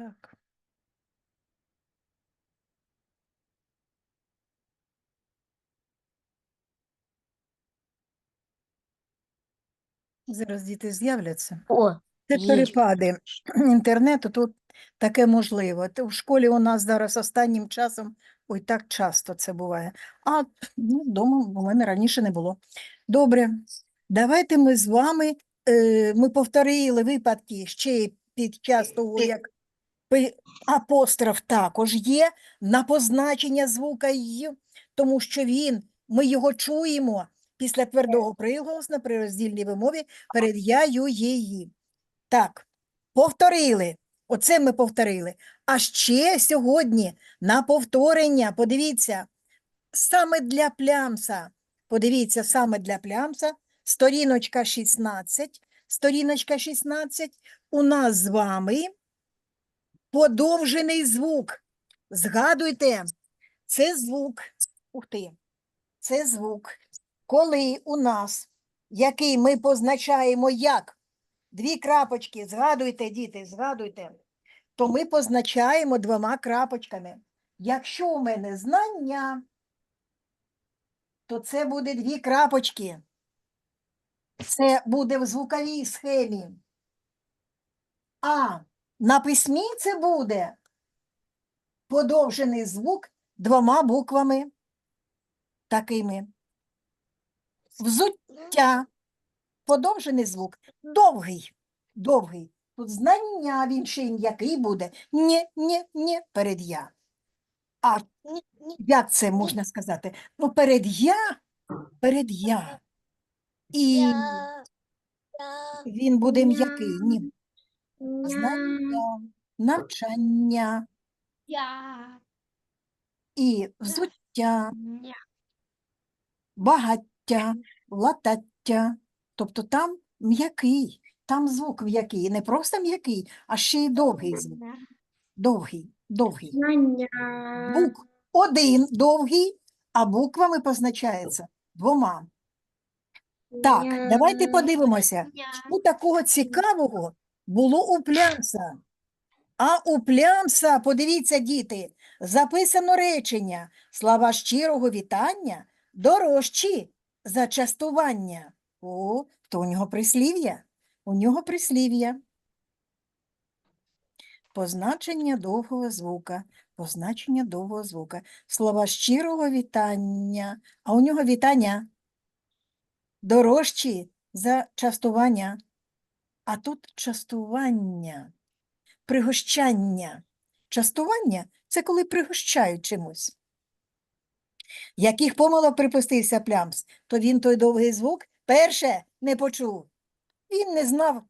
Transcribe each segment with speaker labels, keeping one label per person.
Speaker 1: Так. Зараз діти з'являться.
Speaker 2: О,
Speaker 1: Це
Speaker 2: Є.
Speaker 1: перепади інтернету, тут таке можливо. В школі у нас зараз останнім часом, ой, так часто це буває. А ну, вдома у мене раніше не було. Добре, давайте ми з вами, е, ми повторили випадки ще й під час того, як апостроф також є на позначення звука «й», тому що він, ми його чуємо після твердого приголосна при роздільній вимові перед я, є. Так, повторили. Оце ми повторили. А ще сьогодні на повторення, подивіться, саме для плямса, подивіться, саме для плямса, сторіночка 16, сторіночка 16, у нас з вами подовжений звук. Згадуйте, це звук, ух ти, це звук, коли у нас, який ми позначаємо як дві крапочки, згадуйте, діти, згадуйте, то ми позначаємо двома крапочками. Якщо у мене знання, то це буде дві крапочки. Це буде в звуковій схемі. А на письмі це буде подовжений звук двома буквами такими. Взуття. Подовжений звук. Довгий. Довгий. Тут знання він ще й м'який буде. Ні, ні, ні, перед я. А як це можна сказати? Ну, перед я, перед я. І він буде м'який. Ні. Знання, навчання і взуття, багаття, латаття. Тобто там м'який, там звук м'який, не просто м'який, а ще й довгий звук. Довгий, довгий. Звук один довгий, а буквами позначається двома. Так, давайте подивимося, що такого цікавого було у плямса. А у плямса, подивіться, діти, записано речення слова щирого вітання дорожчі за частування. О, то у нього прислів'я. У нього прислів'я. Позначення довгого звука. Позначення довгого звука. Слова щирого вітання. А у нього вітання дорожчі за частування. А тут частування, пригощання. Частування це коли пригощають чимось. Яких помилок припустився плямс, то він той довгий звук перше не почув. Він не знав,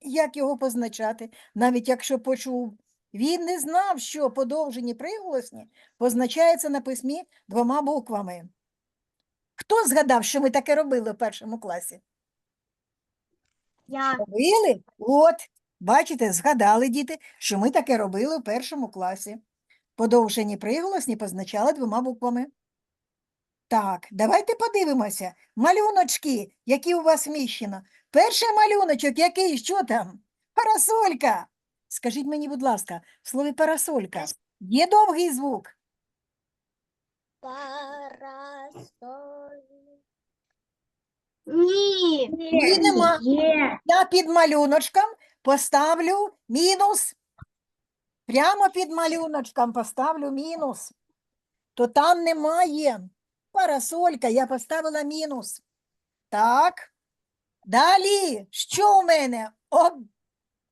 Speaker 1: як його позначати, навіть якщо почув. Він не знав, що подовжені приголосні позначаються на письмі двома буквами. Хто згадав, що ми таке робили в першому класі?
Speaker 2: Я
Speaker 1: Робили? От, бачите, згадали діти, що ми таке робили в першому класі. Подовжені приголосні позначали двома буквами. Так, давайте подивимося. Малюночки, які у вас вміщено. Перший малюночок, який, що там? Парасолька. Скажіть мені, будь ласка, в слові парасолька є довгий звук?
Speaker 2: Ні.
Speaker 1: Ні, нема.
Speaker 2: Є.
Speaker 1: Я під малюночком поставлю мінус. Прямо під малюночком поставлю мінус. То там немає. Парасолька, я поставила мінус. Так. Далі. Що у мене? Об...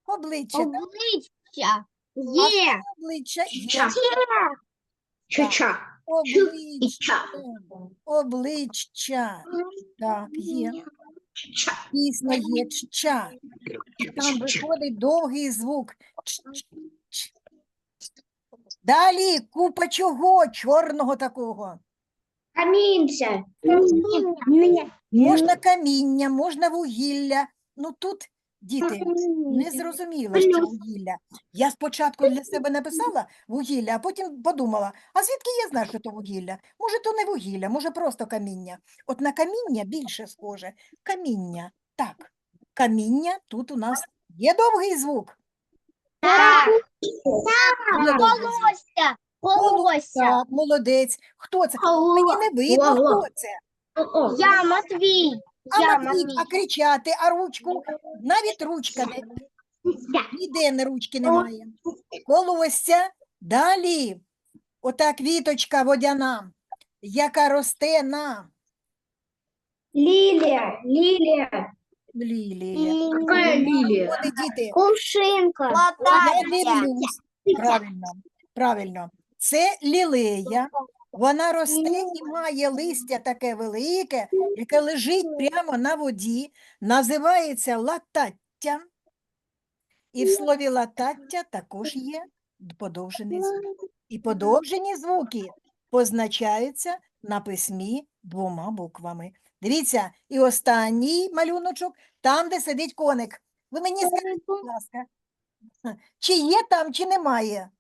Speaker 1: Обличчя. так?
Speaker 2: Обличчя. Є.
Speaker 1: Обличчя. є.
Speaker 2: Ча.
Speaker 1: Обличчя. Обличчя. Так, є. Дійсно є чча. Там виходить довгий звук. Ч- ч- ч. Далі купа чого чорного такого.
Speaker 2: Камінця.
Speaker 1: Можна каміння, можна вугілля. Ну тут, діти, не зрозуміло, що вугілля. Я спочатку для себе написала вугілля, а потім подумала, а звідки я знаю, що то вугілля? Може, то не вугілля, може просто каміння. От на каміння більше схоже. Каміння. Так, каміння тут у нас є довгий звук.
Speaker 2: Так.
Speaker 1: Так, молодець. Хто це? Мені не видно, хто це.
Speaker 2: Я Матвій.
Speaker 1: А
Speaker 2: Я
Speaker 1: а кричати, а ручку? Навіть ручка не, ніде не ручки немає. Колосся. Далі. Ота квіточка водяна, яка росте на
Speaker 2: Лілія. Лілія. Какая лілія?
Speaker 1: Вони діти,
Speaker 2: Кувшинка.
Speaker 1: я дивлюсь. Правильно, правильно. Це лілея. Вона росте і має листя таке велике, яке лежить прямо на воді, називається латаття. І в слові латаття також є подовжений звук. І подовжені звуки позначаються на письмі двома буквами. Дивіться, і останній малюночок, там, де сидить коник. Ви мені скажіть, будь ласка, чи є там, чи немає?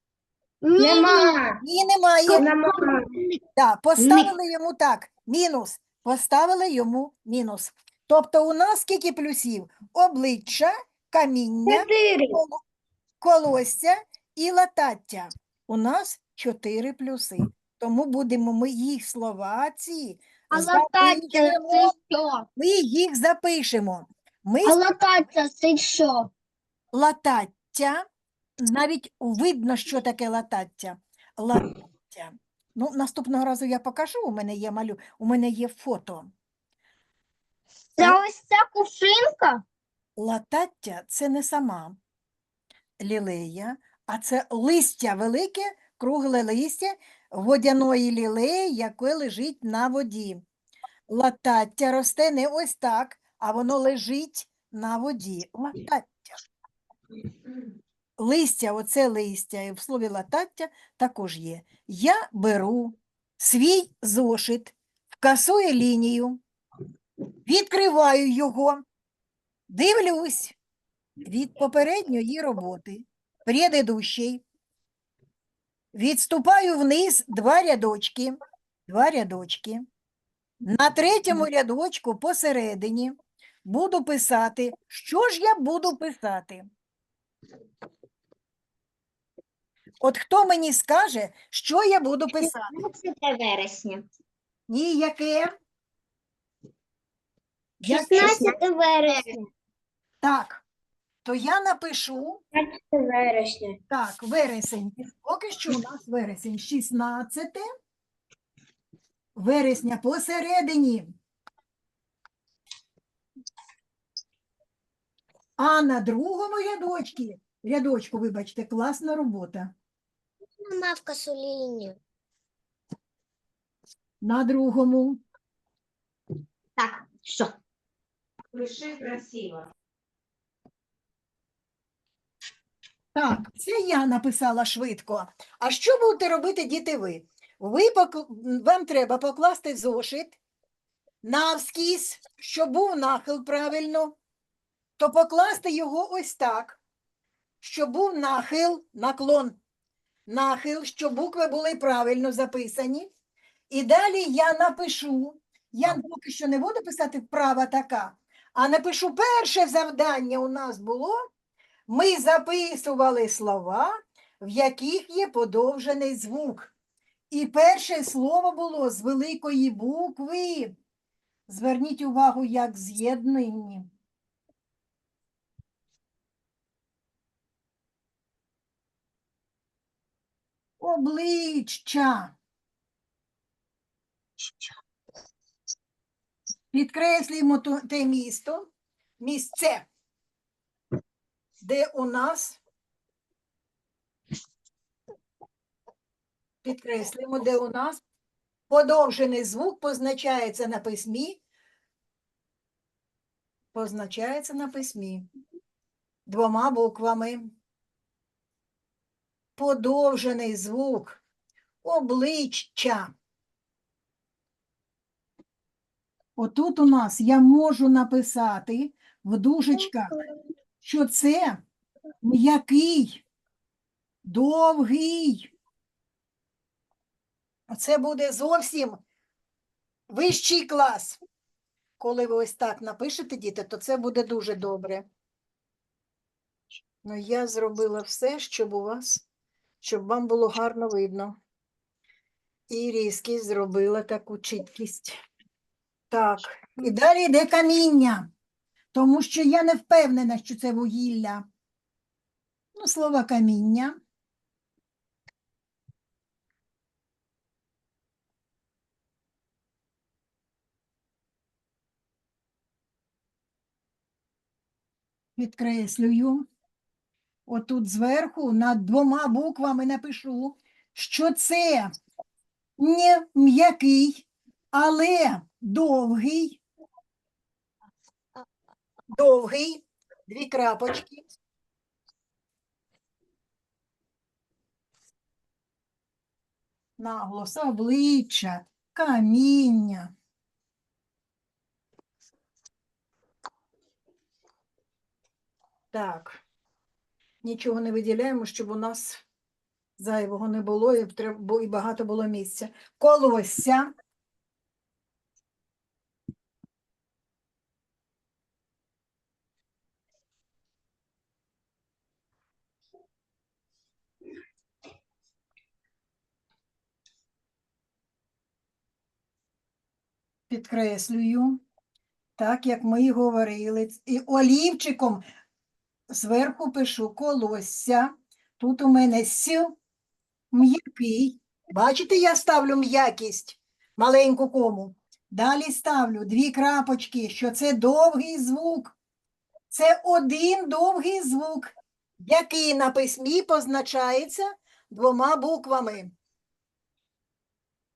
Speaker 2: Нема.
Speaker 1: Ні, немає.
Speaker 2: Нема.
Speaker 1: Так, поставили йому так, мінус. Поставили йому мінус. Тобто у нас скільки плюсів? Обличчя, каміння,
Speaker 2: Чотири.
Speaker 1: коло- колосся і латаття. У нас чотири плюси. Тому будемо ми їх слова ці
Speaker 2: А латаття це що?
Speaker 1: Ми їх запишемо. Ми
Speaker 2: А латаття це що?
Speaker 1: латаття, навіть видно, що таке латаття. Латаття. Ну, наступного разу я покажу, у мене є малю, у мене є фото.
Speaker 2: Це ось ця кувшинка?
Speaker 1: Латаття це не сама лілея, а це листя велике, кругле листя водяної лілеї, яке лежить на воді. Латаття росте не ось так, а воно лежить на воді. Латаття. Листя, оце листя, і в слові латаття також є. Я беру свій зошит, вкасую лінію, відкриваю його, дивлюсь від попередньої роботи, предыдущей, відступаю вниз два рядочки, два рядочки. На третьому рядочку посередині буду писати, що ж я буду писати. От хто мені скаже, що я буду писати?
Speaker 2: 16 вересня.
Speaker 1: Ні, яке?
Speaker 2: 16 вересня.
Speaker 1: Так, то я напишу
Speaker 2: 16 вересня.
Speaker 1: так, вересень. Поки що у нас вересень 16 вересня посередині. А на другому рядочці, рядочку, вибачте, класна робота.
Speaker 2: Нема в.
Speaker 1: На другому.
Speaker 2: Так, що?
Speaker 3: Пиши красиво.
Speaker 1: Так, це я написала швидко. А що будете робити, діти, ви? Ви покл- вам треба покласти зошит навскіз, щоб був нахил правильно, то покласти його ось так, щоб був нахил, наклон, нахил, щоб букви були правильно записані. І далі я напишу, я поки що не буду писати вправа така, а напишу перше завдання у нас було ми записували слова, в яких є подовжений звук. І перше слово було з великої букви. Зверніть увагу, як з'єднані. Обличчя. Підкреслюємо те місто, місце де у нас підкреслюємо, де у нас подовжений звук позначається на письмі, позначається на письмі двома буквами. Подовжений звук обличчя. Отут у нас я можу написати в дужечках що це м'який, довгий. Це буде зовсім вищий клас. Коли ви ось так напишете, діти, то це буде дуже добре. Ну, я зробила все, щоб у вас, щоб вам було гарно видно. І різкість зробила таку чіткість. Так, і далі йде каміння, тому що я не впевнена, що це вугілля. Ну, слово каміння. Підкреслюю. Отут зверху над двома буквами напишу, що це не м'який, але довгий. Довгий, дві крапочки. Наголос, обличчя, каміння. Так. Нічого не виділяємо, щоб у нас зайвого не було і, і багато було місця. Колосся. Підкреслюю, так як ми й говорили. І олівчиком зверху пишу колосся. Тут у мене с м'який. Бачите, я ставлю м'якість, маленьку кому. Далі ставлю дві крапочки, що це довгий звук. Це один довгий звук, який на письмі позначається двома буквами.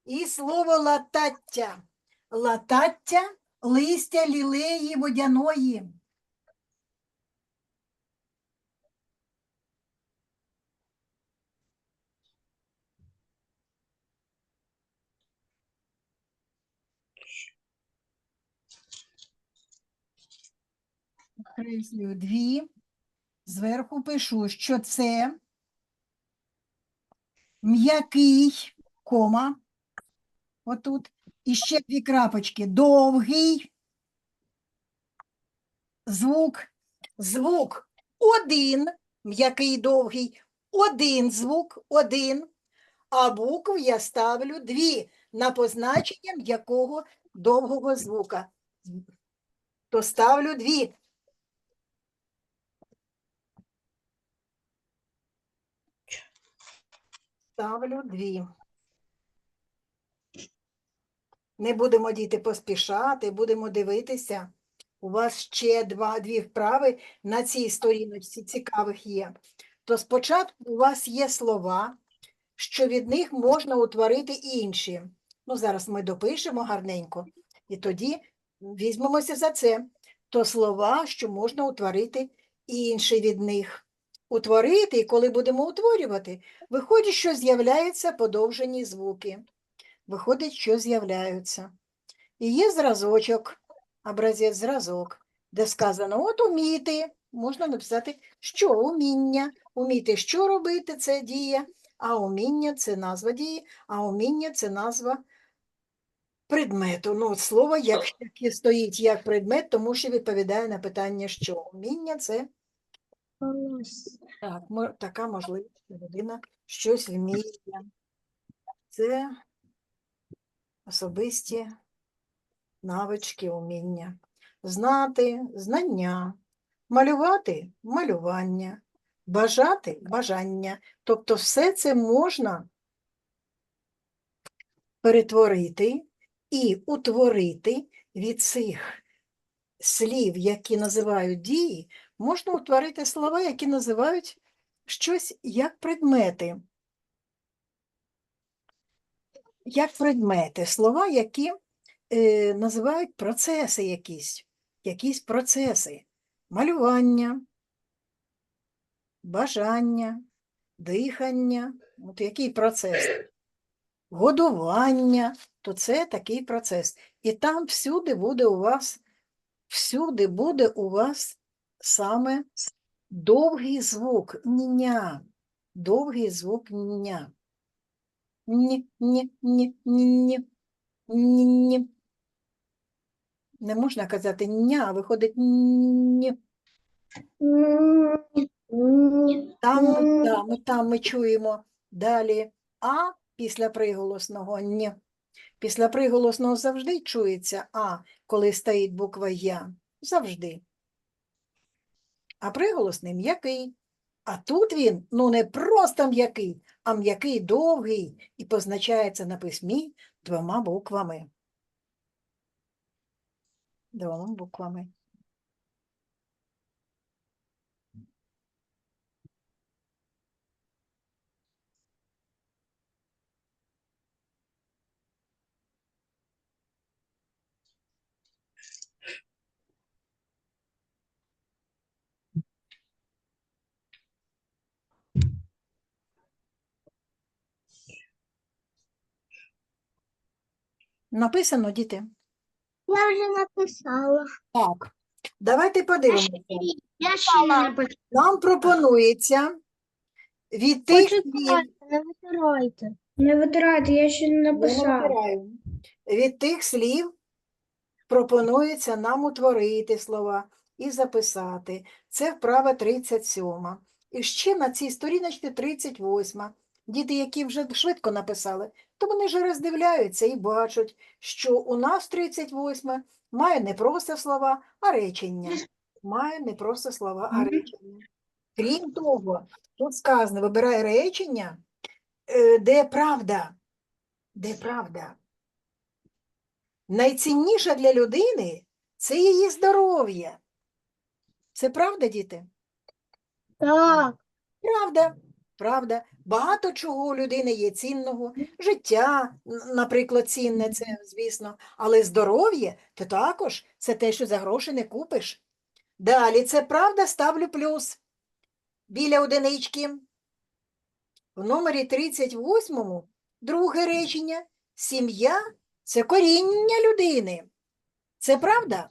Speaker 1: І слово латаття. Латаття листя лілеї водяної. Окреслюю дві. Зверху пишу, що це м'який кома. Отут. І ще дві крапочки. Довгий звук. Звук один, м'який довгий, один звук, один. А букв я ставлю дві на позначення м'якого довгого звука. То ставлю дві. Ставлю дві. Не будемо діти поспішати, будемо дивитися. У вас ще два, дві вправи на цій сторіночці цікавих є. То спочатку у вас є слова, що від них можна утворити інші. Ну, зараз ми допишемо гарненько, і тоді візьмемося за це. То слова, що можна утворити інші від них. Утворити, і коли будемо утворювати, виходить, що з'являються подовжені звуки. Виходить, що з'являються. І є зразочок, образець зразок, де сказано, от уміти, можна написати, що уміння. Уміти, що робити, це дія, а уміння це назва дії, а уміння це назва предмету. Ну, от слово, як, яке стоїть як предмет, тому що відповідає на питання, що уміння це так, мо- така можливість, що людина щось вміє. Це особисті навички, уміння. Знати знання, малювати малювання, бажати бажання. Тобто все це можна перетворити і утворити від цих слів, які називають дії, можна утворити слова, які називають щось як предмети. Як предмети, слова, які е, називають процеси якісь, якісь процеси, малювання, бажання, дихання, от який процес, годування, то це такий процес. І там всюди буде у вас, всюди буде у вас саме довгий звук ня, довгий звук ня. Ні, ні, ні, ні, ні, ні. Не можна казати ня, а виходить ні. Там, ми, там ми чуємо далі А після приголосного Ні. Після приголосного завжди чується А, коли стоїть буква Я. Завжди. А приголосний м'який. А тут він, ну не просто м'який, а м'який довгий і позначається на письмі двома буквами. Двома буквами. Написано, діти?
Speaker 2: Я вже написала.
Speaker 1: Так. Давайте подивимося.
Speaker 2: Я ще не написала.
Speaker 1: Нам пропонується від тих слів,
Speaker 2: не витирайте. Не витирайте, я ще не
Speaker 1: не. Від тих слів пропонується нам утворити слова і записати. Це вправа 37. І ще на цій сторіночці 38. Діти, які вже швидко написали, то вони вже роздивляються і бачать, що у нас 38 має не просто слова, а речення. Має не просто слова, а речення. Крім того, тут сказано, вибирай речення, е, де правда. Де правда? Найцінніше для людини це її здоров'я. Це правда, діти?
Speaker 2: Так.
Speaker 1: Правда, правда. Багато чого у людини є цінного. Життя, наприклад, цінне це, звісно, але здоров'я то також це те, що за гроші не купиш. Далі, це правда, ставлю плюс біля одинички. В номері 38 друге речення. Сім'я це коріння людини. Це правда?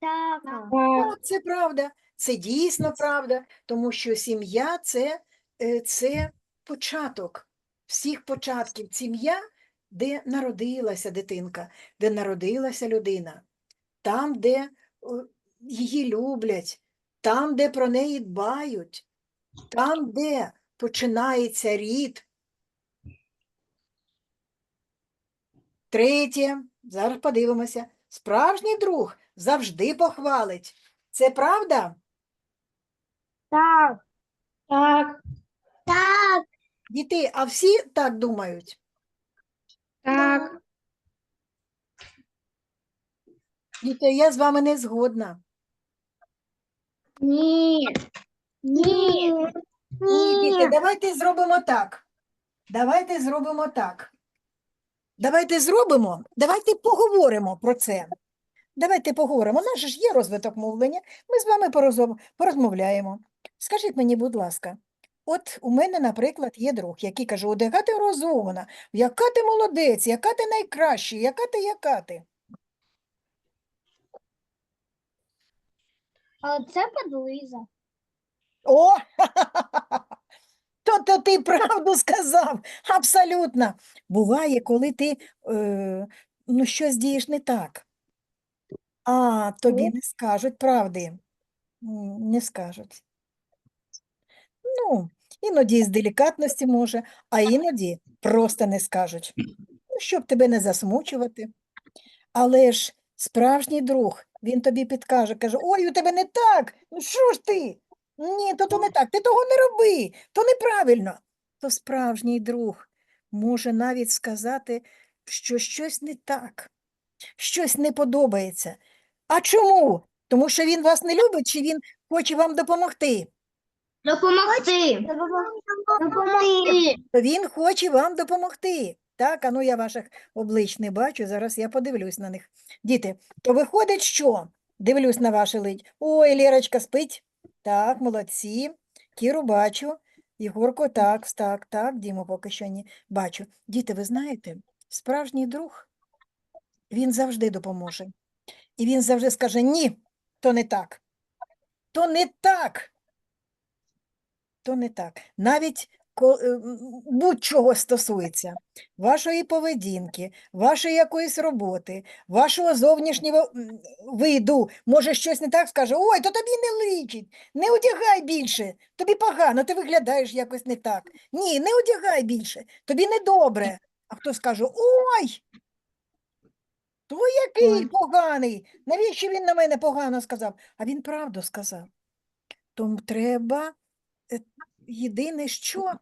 Speaker 2: Так.
Speaker 1: Так, це правда. Це дійсно правда, тому що сім'я це, це початок всіх початків. Сім'я, де народилася дитинка, де народилася людина, там, де її люблять, там, де про неї дбають, там, де починається рід. Третє, зараз подивимося. Справжній друг завжди похвалить. Це правда?
Speaker 2: Так. Так. Так.
Speaker 1: Діти, а всі так думають?
Speaker 2: Так.
Speaker 1: Діти, я з вами не згодна.
Speaker 2: Ні. Ні.
Speaker 1: Ні, діти, давайте зробимо так. Давайте зробимо так. Давайте зробимо, давайте поговоримо про це. Давайте поговоримо. У нас же ж є розвиток мовлення. Ми з вами порозмовляємо. Скажіть мені, будь ласка, от у мене, наприклад, є друг, який каже, «О, яка ти розумна, яка ти молодець, яка ти найкраща, яка ти, яка ти.
Speaker 2: А це подлиза.
Speaker 1: О, то, то ти правду сказав, абсолютно. Буває, коли ти е, ну, щось дієш не так. А тобі не скажуть правди. Не скажуть. Ну, іноді з делікатності може, а іноді просто не скажуть. Ну, щоб тебе не засмучувати. Але ж справжній друг, він тобі підкаже, каже, ой, у тебе не так, ну що ж ти? Ні, то то не так, ти того не роби, то неправильно. То справжній друг може навіть сказати, що щось не так, щось не подобається. А чому? Тому що він вас не любить, чи він хоче вам допомогти?
Speaker 2: Допомогти. Допомогти.
Speaker 1: Він хоче вам допомогти. Так, а ну я ваших облич не бачу, зараз я подивлюсь на них. Діти, то виходить, що? Дивлюсь на ваше лить. Ой, Лєрочка спить. Так, молодці. Кіру бачу. Єгорко, так, так, так, Діму поки що ні. Бачу. Діти, ви знаєте, справжній друг, він завжди допоможе. І він завжди скаже: ні, то не так. То не так. То не так. Навіть е, будь-чого стосується, вашої поведінки, вашої якоїсь роботи, вашого зовнішнього виду, може щось не так скаже, ой, то тобі не личить, не одягай більше, тобі погано, ти виглядаєш якось не так. Ні, не одягай більше, тобі недобре. А хто скаже, ой, то який поганий, навіщо він на мене погано сказав? А він правду сказав. Тому треба єдине, що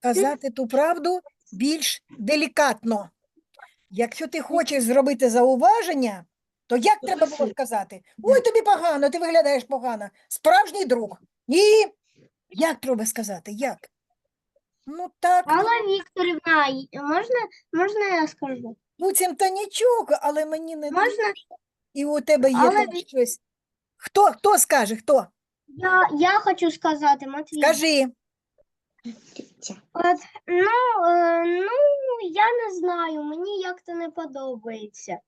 Speaker 1: казати ту правду більш делікатно. Якщо ти хочеш зробити зауваження, то як треба було сказати? Ой, тобі погано, ти виглядаєш погано. Справжній друг. Ні. Як треба сказати? Як? Ну так,
Speaker 2: Алла Вікторівна, можна, можна я скажу?
Speaker 1: буцім та нічого, але мені не
Speaker 2: Можна
Speaker 1: дуже. І у тебе є
Speaker 2: Але
Speaker 1: там щось. Хто, хто скаже, хто?
Speaker 2: Я, я хочу сказати, Матвій.
Speaker 1: Скажи.
Speaker 2: От, ну, е, ну, я не знаю, мені як-то не подобається.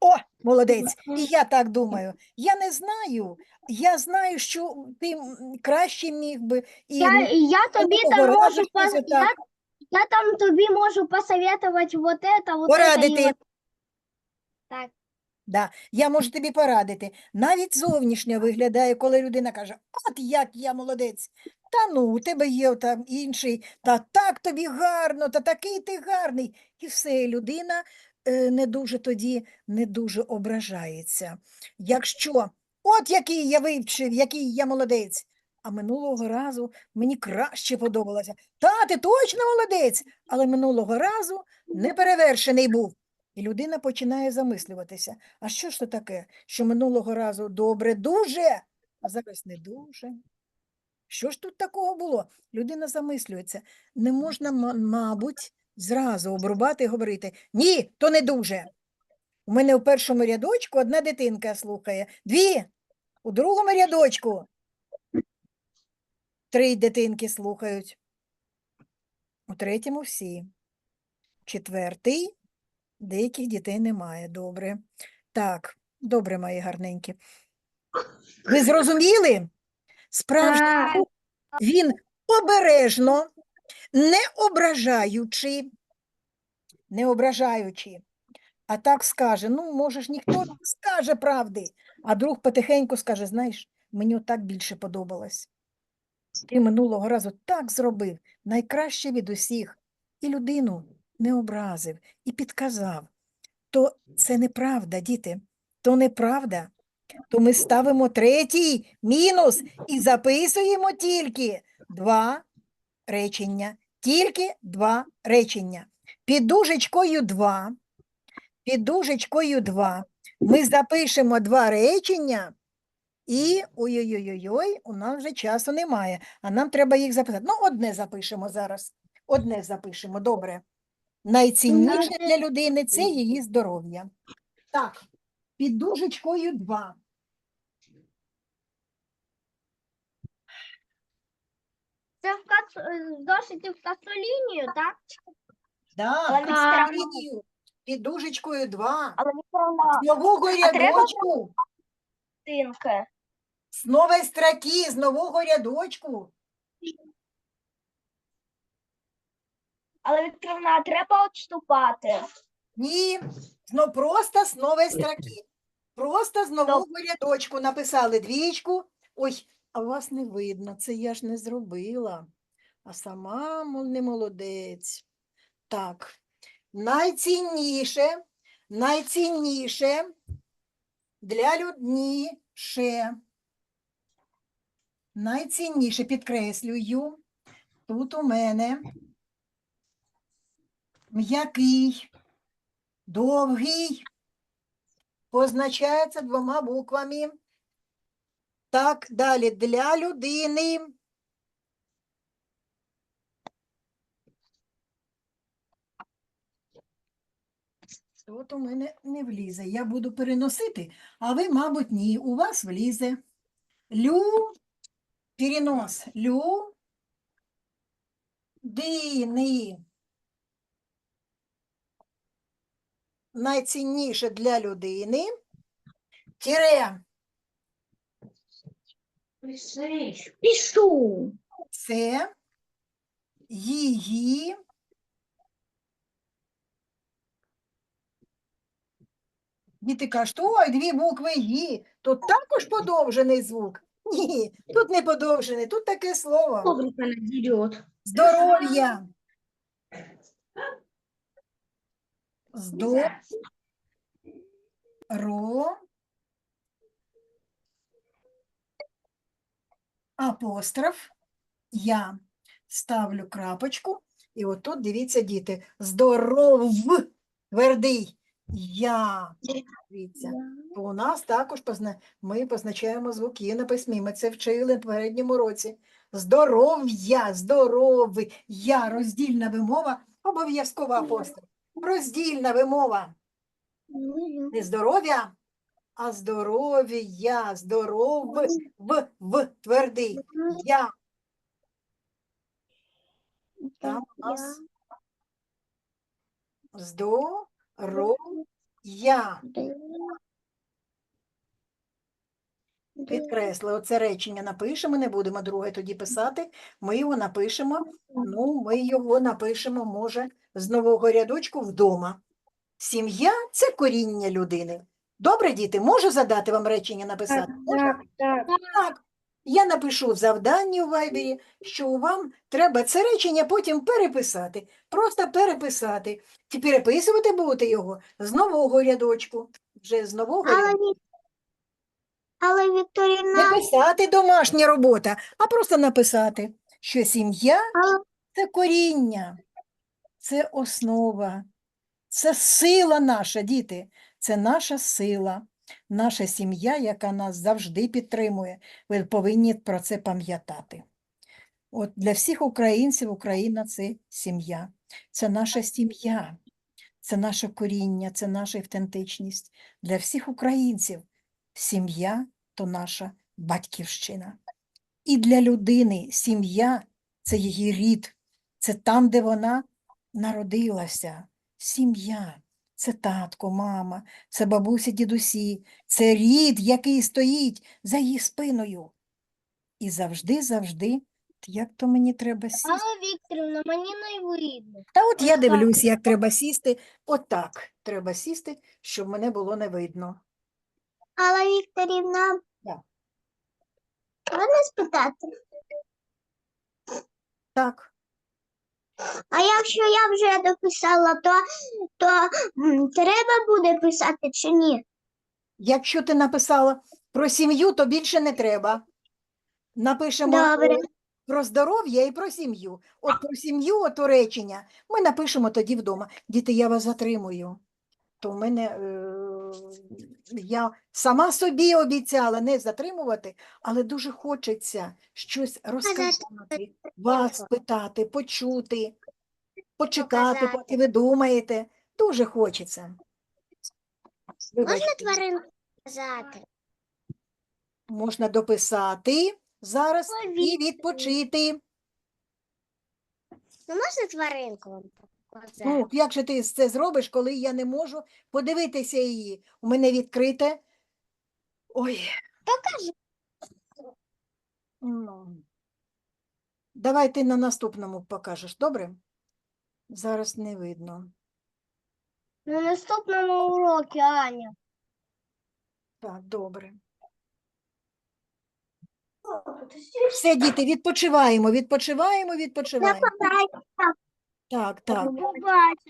Speaker 1: О, молодець. І я так думаю. Я не знаю. Я знаю, що ти м, краще міг би і
Speaker 2: Я, я тобі там можу пос... я, я там тобі можу посоветувати вот это, вот это
Speaker 1: Порадити.
Speaker 2: вот. Так.
Speaker 1: Да, я можу тобі порадити. Навіть зовнішньо виглядає, коли людина каже, от як я молодець. Та ну, у тебе є там інший, та так тобі гарно, та такий ти гарний. І все, людина е, не дуже тоді не дуже ображається. Якщо от який я вивчив, який я молодець, а минулого разу мені краще подобалося. Та, ти точно молодець, але минулого разу неперевершений був. І людина починає замислюватися, а що ж то таке, що минулого разу добре дуже, а зараз не дуже? Що ж тут такого було? Людина замислюється. Не можна, ма- мабуть, зразу обрубати і говорити ні, то не дуже. У мене у першому рядочку одна дитинка слухає, дві, у другому рядочку три дитинки слухають, у третьому всі. Четвертий Деяких дітей немає. Добре. Так, добре, мої гарненькі. Ви зрозуміли? Справжній друг, він обережно, не ображаючи, не ображаючи, а так скаже: ну, може ж ніхто не скаже правди, а друг потихеньку скаже: знаєш, мені так більше подобалось. Ти минулого разу так зробив, найкраще від усіх, і людину не образив, і підказав. То це неправда, діти, то неправда. То ми ставимо третій мінус і записуємо тільки два речення. Тільки два речення. Під дужечкою два. Під дужечкою два. Ми запишемо два речення, і ой-ой-ой, у нас вже часу немає, а нам треба їх записати. Ну, одне запишемо зараз. Одне запишемо, добре. Найцінніше для людини це її здоров'я. Так, під дужечкою 2.
Speaker 2: Це в кац... е, зошиті в кацолінію, так?
Speaker 1: Да,
Speaker 2: Але
Speaker 1: під під дужечкою 2.
Speaker 2: Але Вікторовна,
Speaker 1: З нового
Speaker 2: треба-
Speaker 1: рядочку, з нової строки, з нового рядочку.
Speaker 2: Але Вікторовна, треба відступати.
Speaker 1: Ні, знов просто з нової строки. Просто з нового рядочку написали двічку. Ой, а вас не видно, це я ж не зробила. А сама не молодець. Так, найцінніше, найцінніше для людніше. Найцінніше підкреслюю. Тут у мене м'який, довгий, позначається двома буквами. Так, далі для людини. От у мене не влізе. Я буду переносити, а ви, мабуть, ні. У вас влізе. Лю, перенос. Лю, дини. Найцінніше для людини. Тире.
Speaker 3: Пиши.
Speaker 2: Пішу.
Speaker 1: Це її. Діти кажуть, ой, дві букви «ї», тут також подовжений звук. Ні, тут не подовжений, тут таке слово.
Speaker 2: Коврика надерет.
Speaker 1: Здоров'я. Здоро. Апостроф. Я ставлю крапочку. І отут, дивіться, діти, здоров, твердий. Я. Дивіться. Бо у нас також позна... ми позначаємо звуки на письмі. Ми це вчили в передньому році. Здоров'я, здоровий, я, роздільна вимова, обов'язкова апостол. Роздільна вимова. Не здоров'я, а здоров'я, здоров, в, в, твердий. Я. Там у нас здоров'я. Підкресли, оце речення напишемо, не будемо друге тоді писати. Ми його напишемо, ну, ми його напишемо, може, з нового рядочку вдома. Сім'я це коріння людини. Добре, діти, можу задати вам речення написати? Можна?
Speaker 2: так.
Speaker 1: Так. Я напишу в завданні у Вайбері, що вам треба це речення потім переписати. Просто переписати. Чи переписувати будете його з нового рядочку. Вже з нового
Speaker 2: Але,
Speaker 1: рядочку.
Speaker 2: Але
Speaker 1: Не
Speaker 2: Вікторівна,
Speaker 1: писати домашня робота, а просто написати, що сім'я
Speaker 2: але
Speaker 1: це коріння, це основа, це сила наша, діти, це наша сила, наша сім'я, яка нас завжди підтримує. Ви повинні про це пам'ятати. От для всіх українців Україна це сім'я, це наша сім'я, це наше коріння, це наша автентичність. Для всіх українців сім'я то наша батьківщина. І для людини сім'я це її рід, це там, де вона народилася. Сім'я це татко, мама, це бабуся, дідусі, це рід, який стоїть за її спиною. І завжди, завжди, як то мені треба сісти.
Speaker 2: але Вікторівна, мені не.
Speaker 1: Та от я дивлюсь, як треба сісти. Отак треба сісти, щоб мене було не видно.
Speaker 2: Але Вікторівна,
Speaker 1: Да.
Speaker 2: можна спитати?
Speaker 1: Так.
Speaker 2: А якщо я вже дописала, то, то м, треба буде писати чи ні?
Speaker 1: Якщо ти написала про сім'ю, то більше не треба. Напишемо
Speaker 2: Добре.
Speaker 1: про здоров'я і про сім'ю. От про сім'ю, ото речення, ми напишемо тоді вдома. Діти, я вас затримую. То в мене е, я сама собі обіцяла не затримувати, але дуже хочеться щось розказати, вас питати, почути, почекати, поки ви думаєте. Дуже хочеться. Вибачте.
Speaker 2: тваринку сказати?
Speaker 1: Можна дописати зараз і відпочити.
Speaker 2: Ну, можна тваринку вам показати?
Speaker 1: Ну, як же ти це зробиш, коли я не можу подивитися її? У мене відкрите. Ой.
Speaker 2: Покажи.
Speaker 1: Ну. Давай ти на наступному покажеш, добре? Зараз не видно.
Speaker 2: На наступному уроці, Аня.
Speaker 1: Так, добре. Все, діти, відпочиваємо, відпочиваємо, відпочиваємо. Так, так.
Speaker 2: Побачимо.